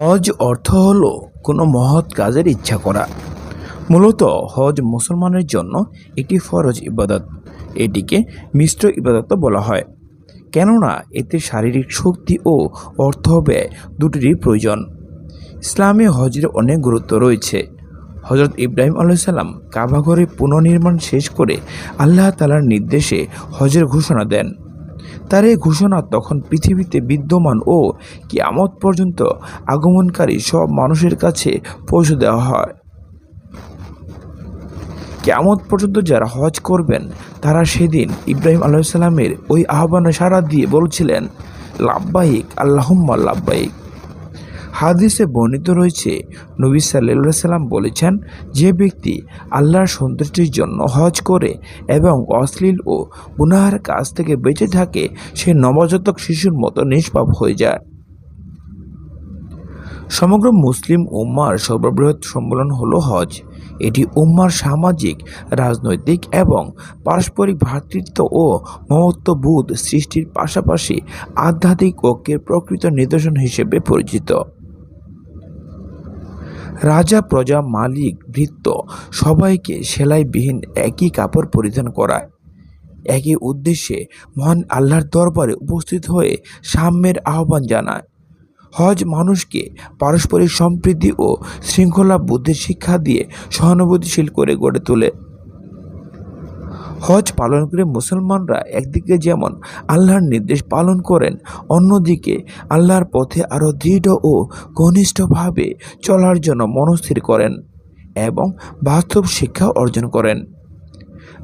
হজ অর্থ হল কোনো মহৎ কাজের ইচ্ছা করা। মূলত হজ মুসলমানের জন্য একটি ফরজ ইবাদত। এটিকে মিশ্র ইবাদত বলা হয়। কেননা এতে শারীরিক শক্তি ও অর্থ ব্যয় দুটিরই প্রয়োজন। ইসলামে হজের অনেক গুরুত্ব রয়েছে। হজরত ইব্রাহিম আলাইসাল্লাম কাবাঘরে পুনর্নির্মাণ শেষ করে আল্লাহ তালার নির্দেশে হজের ঘোষণা দেন। তার এই ঘোষণা তখন পৃথিবীতে বিদ্যমান ও কিয়ামত পর্যন্ত আগমনকারী সব মানুষের কাছে পৌঁছে দেওয়া হয়। কেয়ামত পর্যন্ত যারা হজ করবেন, তারা সেদিন ইব্রাহিম আলাইসাল্লামের ওই আহ্বানে সাড়া দিয়ে বলছিলেন, লাভবাহিক, আল্লাহম্মা লাভবাহিক। হাদিসে বর্ণিত রয়েছে, নবী সাল্লাহ সাল্লাম বলেছেন, যে ব্যক্তি আল্লাহর সন্তুষ্টির জন্য হজ করে এবং অশ্লীল ও গুনাহার কাজ থেকে বেঁচে থাকে, সে নবজাতক শিশুর মতো নিষ্পাপ হয়ে যায়। সমগ্র মুসলিম উম্মার সর্ববৃহৎ সম্মেলন হলো হজ। এটি উম্মার সামাজিক, রাজনৈতিক এবং পারস্পরিক ভ্রাতৃত্ব ও মহত্ববোধ সৃষ্টির পাশাপাশি আধ্যাত্মিক ঐক্যের প্রকৃত নিদর্শন হিসেবে পরিচিত। রাজা, প্রজা, মালিক, ভৃত্য সবাইকে সেলাইবিহীন একই কাপড় পরিধান করায়। একই উদ্দেশ্যে মহান আল্লাহর দরবারে উপস্থিত হয়ে সাম্যের আহ্বান জানায়। হজ মানুষকে পারস্পরিক সম্প্রীতি ও শৃঙ্খলা বুদ্ধির শিক্ষা দিয়ে সহানুভূতিশীল করে গড়ে তোলে। হজ পালন করে মুসলমানরা একদিকে যেমন আল্লাহর নির্দেশ পালন করেন, অন্যদিকে আল্লাহর পথে আরও দৃঢ় ও ঘনিষ্ঠভাবে চলার জন্য মনস্থির করেন এবং বাস্তব শিক্ষা অর্জন করেন।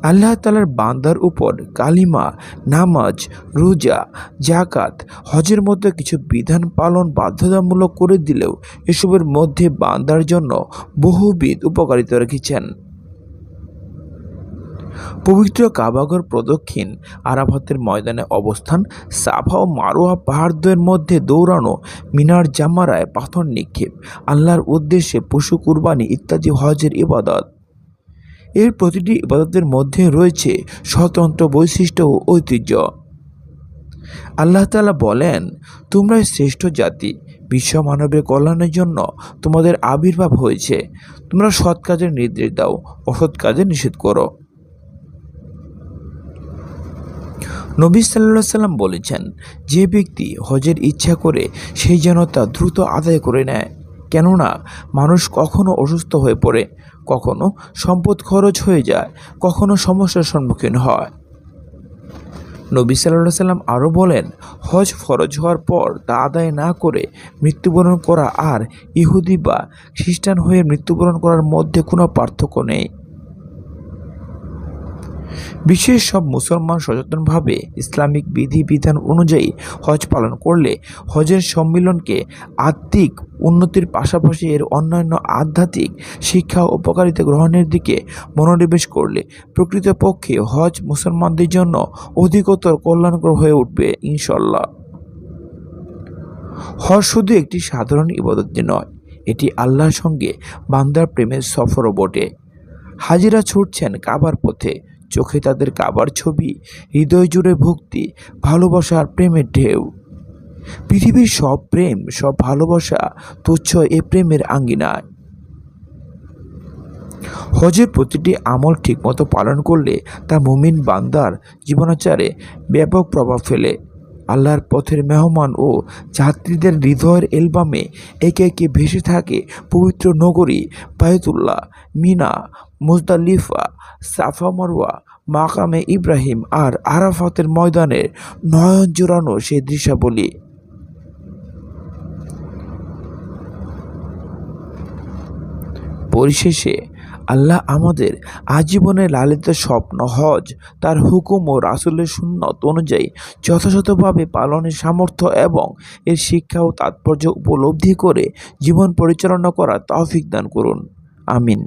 আল্লাহ তালার বান্দার উপর কালিমা, নামাজ, রোজা জাকাত হজের মতো কিছু বিধান পালন বাধ্যতামূলক করে দিলেও এসবের মধ্যে বান্দার জন্য বহুবিধ উপকারিতা রেখেছেন। পবিত্র কাবাগর প্রদক্ষিণ আরাফাতের ময়দানে অবস্থান, সাফা ও মারোয়া পাহাড়দ্বয়ের মধ্যে দৌড়ানো, মিনার জামারায় পাথর নিক্ষেপ, আল্লাহর উদ্দেশ্যে পশু কুরবানি ইত্যাদি হজের ইবাদত। এর প্রতিটি ইবাদতের মধ্যে রয়েছে স্বতন্ত্র বৈশিষ্ট্য ও ঐতিহ্য। আল্লাহ তাআলা বলেন, তোমরাই শ্রেষ্ঠ জাতি। বিশ্ব মানবের কল্যাণের জন্য তোমাদের আবির্ভাব হয়েছে। তোমরা সৎ কাজের নির্দেশ দাও, অসৎ কাজে নিষেধ করো। নবী সাল্লাহ সাল্লাম বলেছেন, যে ব্যক্তি হজের ইচ্ছা করে সেই যেন তা দ্রুত আদায় করে নেয়। কেননা, মানুষ কখনো অসুস্থ হয়ে পড়ে, কখনো সম্পদ খরচ হয়ে যায়, কখনো সমস্যার সম্মুখীন হয়। নবী সাল্লাহ সাল্লাম আরও বলেন, হজ ফরজ হওয়ার পর তা আদায় না করে মৃত্যুবরণ করা আর ইহুদি বা খ্রিস্টান হয়ে মৃত্যুবরণ করার মধ্যে কোনো পার্থক্য নেই। বিশ্বের সব মুসলমান সচেতনভাবে ইসলামিক বিধিবিধান অনুযায়ী হজ পালন করলে হজের সম্মিলনকে আত্মিক উন্নতির পাশাপাশি এর অন্যান্য আধ্যাত্মিক শিক্ষা উপকারিতা গ্রহণের দিকে মনোনিবেশ করলে প্রকৃতপক্ষে হজ মুসলমানদের জন্য অধিকতর কল্যাণকর হয়ে উঠবে ইনশাল্লাহ হজ শুধু একটি সাধারণ ইবাদতই নয়, এটি আল্লাহর সঙ্গে বান্দার প্রেমের সফরও বটে। হাজিরা ছুটছেন কাবার পথে। চোখে তাদের কাবার ছবি, হৃদয় জুড়ে ভক্তি ভালোবাসার প্রেমের ঢেউ। পৃথিবীর সব প্রেম, সব ভালোবাসা তুচ্ছ এ প্রেমের আঙ্গিনায়। হজের প্রতিটি আমল ঠিকমতো পালন করলে তা মুমিন বান্দার জীবনাচারে ব্যাপক প্রভাব ফেলে। আল্লাহর পথের মেহমান ও যাত্রীদের হৃদয়ের এলবামে একে একে ভেসে থাকে পবিত্র নগরী Baitullah, Mina Muzdalifah, Safa Marwah, মাকামে ইব্রাহিম আর আরাফাতের ময়দানের নয়ন জোড়ানো সে দৃশ্যাবলী। পরিশেষে, আল্লাহ আমাদের আজীবনে লালিত স্বপ্ন, হজ, তার হুকুম ও রাসুলের সুন্নত অনুযায়ী যথাযথভাবে পালনের সামর্থ্য এবং এর শিক্ষা ও তাৎপর্য উপলব্ধি করে জীবন পরিচালনা করার তৌফিক দান করুন। আমিন।